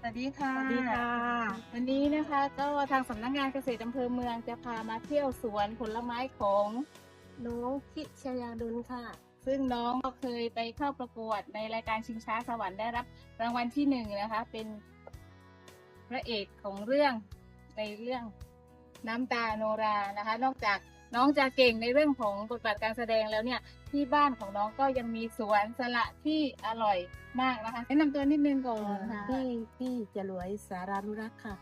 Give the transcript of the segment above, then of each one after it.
สวัสดีค่ะ สวัสดีค่ะ วันนี้นะคะก็ทางสำนักงานเกษตรอำเภอเมืองจะพามาเที่ยวสวนผลไม้ของน้องพิชยาดุลค่ะ ซึ่งน้องก็เคยไปเข้าประกวดในรายการชิงช้าสวรรค์ได้รับ รางวัลที่หนึ่งนะคะ เป็นพระเอกของเรื่องในเรื่องน้ำตาโนรานะคะ นอกจาก น้องจะเก่งในเรื่องของบทบาทการแสดงแล้วเนี่ยที่บ้านของน้องก็ยังมีสวนสละที่อร่อยมากนะคะแนะนำตัวนิดนึงก่อนค่ะพี่พี่จรวยสารานุรักษ์ค่ะ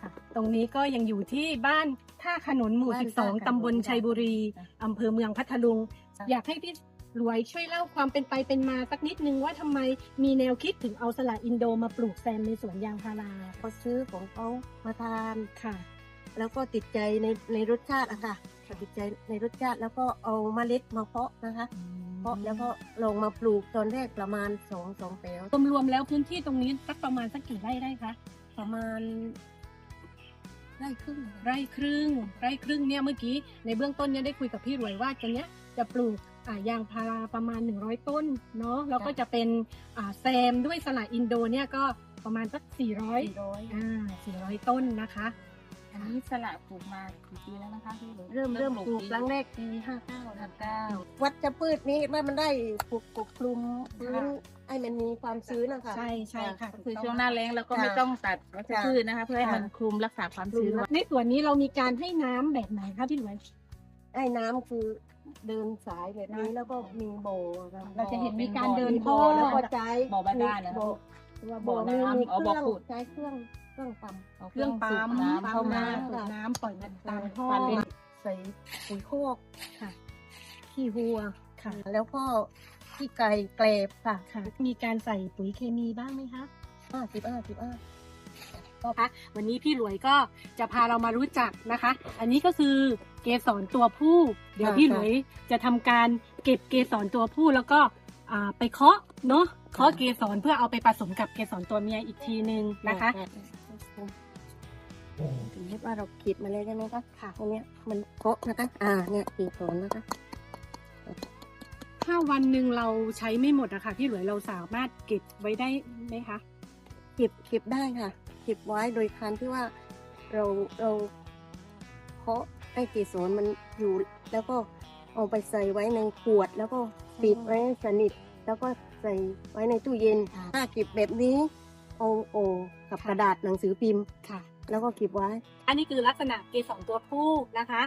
ค่ะตรงนี้ก็ยังอยู่ที่บ้านท่าขนุนหมู่ บ้านท่าขนุน12 ตำบลชัยบุรีค่ะอำเภอเมืองพัทลุงค่ะอยากให้พี่รวยช่วยเล่าความเป็นไปเป็นมาสักนิดนึงว่าทำไมมีแนวคิดถึงเอาสละอินโดมาปลูกแซมในสวนยางพาราเขาซื้อของเขามาทาน ค่ะ แล้วก็ติดใจในในรสชาติอะค่ะ ติดใจในรสชาติแล้วก็เอาเมล็ดมาเพาะนะคะ เพาะแล้วก็ลงมาปลูกตอนแรกประมาณสองสองแปลวรวมๆแล้วพื้นที่ตรงนี้สักประมาณสักกี่ไร่ได้คะประมาณไร่ครึ่งนะคะไร่ครึ่งไร่ครึ่งเนี่ยเมื่อกี้ในเบื้องต้นเนี่ยได้คุยกับพี่รวยว่าจะเนี้ยจะปลูกอ่ายางพาราประมาณ 100 ต้นเนาะแล้วก็จะเป็นอ่าแซมด้วยสละอินโดเนี่ยก็ประมาณสัก400สี่ร้อยอ่า400 ต้นนะคะ อันนี้สละปลูกมากี่ปีแล้วนะคะพี่หลุยเริ่มเริ่มปลูกครั้งแรกปีห้าเก้าห้าเก้าวัดจะพืชนี้ว่ามันได้ปลูกปกคลุมพื้นให้มันมีความชื้นนะคะ ใช่ใช่ค่ะคือช่วงหน้าแล้งเราก็ค่ะไม่ต้องตัดวัชพืชนะคะ เพื่อให้ค่ะมันคลุมรักษาความชื้นไว้ในส่วนนี้เรามีการให้น้ำแบบไหนคะพี่หลวยไอ้น้ำคือเดินสายแบบนี้แล้วก็มีโบค่ะเราจะเห็นมีการบ่อเดินมีท่โบอแล้วก็ใช้บ่อบาดาลนะ โบว่าโบบ่อมีน้ำมีเอาเคบ่อรื่องขุด ใช้เครื่องเครื่องปั๊มเอาเครื่องปั๊มสูบน้ำเข้ามาสูบน้ำปล่อยมันตามท่อปั่นเป็นใส่ปุ๋ยโคกค่ะ ขี้วัวค่ะ แล้วก็ขี้ไก่เกลบค่ะค่ะ มีการใส่ปุ๋ยเคมีบ้างไหมคะ ห้าสิบห้าสิบห้าคะวันนี้พี่หลวยก็จะพาเรามารู้จักนะคะ อันนี้ก็คือเกสรตัวผู้ เดี๋ยวพี่หลวยจะทำการเก็บเกสรตัวผู้แล้วก็อ่าไปเคาะเนาะ เคาะเกสรเพื่อเอาไปผสมกับเกสรตัวเมียอีกทีนึงนะคะถึงเรียกว่าเราขีดมาเลยใช่ไหมคะค่ะตรงนี้มันเคาะนะคะอ่าเนี่ยขีดสอนะคะ ถ้าวันหนึ่งเราใช้ไม่หมดอะคะพี่หลวยเราสามารถเก็บไว้ได้ไหมคะเก็บเก็บได้ค่ะเก็บไว้โดยการที่ว่าเราเราเคาะให้เกสรมันอยู่แล้วก็เอาไปใส่ไว้ในขวดแล้วก็ปิดไว้สนิทแล้วก็ ใส่ไว้ในตู้เย็นค่ะถ้าเก็บแบบนี้เอาโอ่งกับค่ะ กระดาษหนังสือพิมพ์ ค่ะ แล้วก็เก็บไว้ อันนี้คือลักษณะเกสรตัวผู้นะคะ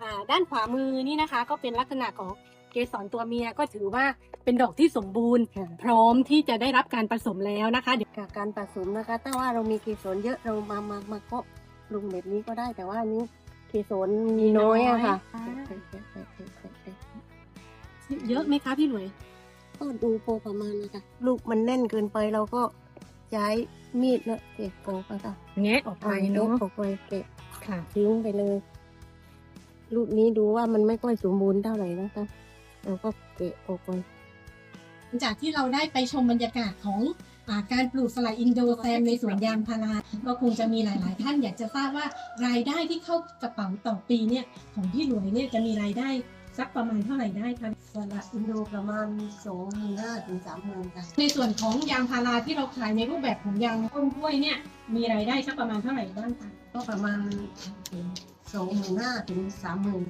อ่าด้านขวามือนี่นะคะก็เป็นลักษณะของเกสรตัวเมียก็ถือว่าเป็นดอกที่สมบูรณ์พร้อมที่จะได้รับการผสมแล้วนะคะเดี๋ยวกับการผสมนะคะ ถ้าว่าเรามีเกสรเยอะเรามามามาเคาะปรุงแบบนี้ก็ได้ แต่ว่าอันนี้เกสรมีน้อยอะค่ะอ่าเยอะไหมคะพี่หลวย ก็ดูพอประมาณนะคะลูกมันแน่นเกินไปเราก็ใช้มีดแล้วเก็บออกนะคะแงะออกไปเนาะออกไปเก็บค่ะทิ้งไปเลยลูกนี้ดูว่ามันไม่ค่อยสมบูรณ์เท่าไหร่นะคะเราก็เก็บออกไปหลังจากที่เราได้ไปชมบรรยากาศของอาการปลูกสละอินโดแซมในสวนยางพาราก็คงจะมีหลาย ๆ ท่านอยากจะทราบว่ารายได้ที่เข้ากระเป๋าต่อปีเนี่ยของพี่หลวยเนี่ยจะมีรายได้ สักประมาณเท่าไหร่ได้คะสละอินโดประมาณสองหมื่นห้าถึงสามหมื่นค่ะ ในส่วนของยางพาราที่เราขายในรูปแบบของยางต้นกล้วยเนี่ย มีรายได้สักประมาณเท่าไหร่บ้างคะก็ประมาณสองหมื่นห้าถึงสามหมื่น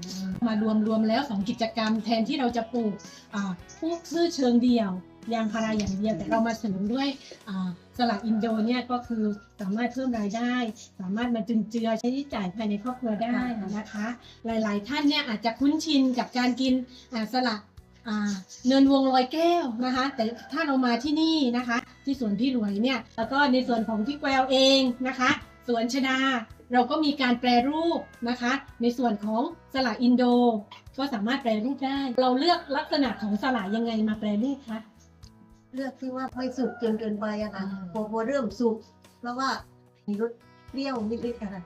มารวมรวมแล้วสองกิจกรรมแทนที่เราจะปลูกอ่าพวกพืชเชิงเดี่ยว ยางพาราอย่างเดียวแต่เรามาเสริมด้วยสลัดอินโดเนี่ยก็คือสามารถเพิ่มรายได้ สามารถมาจุนเจือใช้จ่ายภายในครอบครัวได้นะคะ หลายๆ ท่านเนี่ยอาจจะคุ้นชินกับการกินสลัดเนินวงลอยแก้วนะคะ แต่ถ้าเรามาที่นี่นะคะ ที่สวนพี่หลวยเนี่ยแล้วก็ในส่วนของพี่แกววเองนะคะสวนชดาเราก็มีการแปรรูปนะคะ ในส่วนของสละอินโด ก็สามารถแปรรูปได้ เราเลือกลักษณะของสละยังไงมาแปรรูปคะ เลือกที่ว่าไม่สุกจนเกินไปอะค่ะอ่าพอพอเริ่มสุกเพราะว่ามีรสเปรี้ยวนิดๆอะค่ะ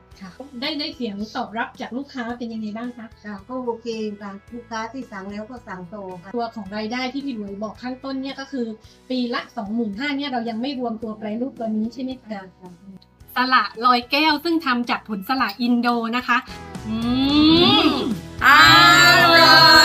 ได้ได้เสียงตอบรับจากลูกค้าเป็นยังไงบ้างคะ ค่ะก็โอเคค่ะลูกค้าที่สั่งแล้วก็สั่งโตอค่ะ ตัวของรายได้ที่พี่หลวยบอกข้างต้นเนี่ยก็คือ ปีละ25,000เนี่ยเรายังไม่รวมตัวแปรรูปตัวนี้ใช่ไหมคะสละลอยแก้วซึ่งทำจากผลสละอินโดนะคะ อืมอร่อย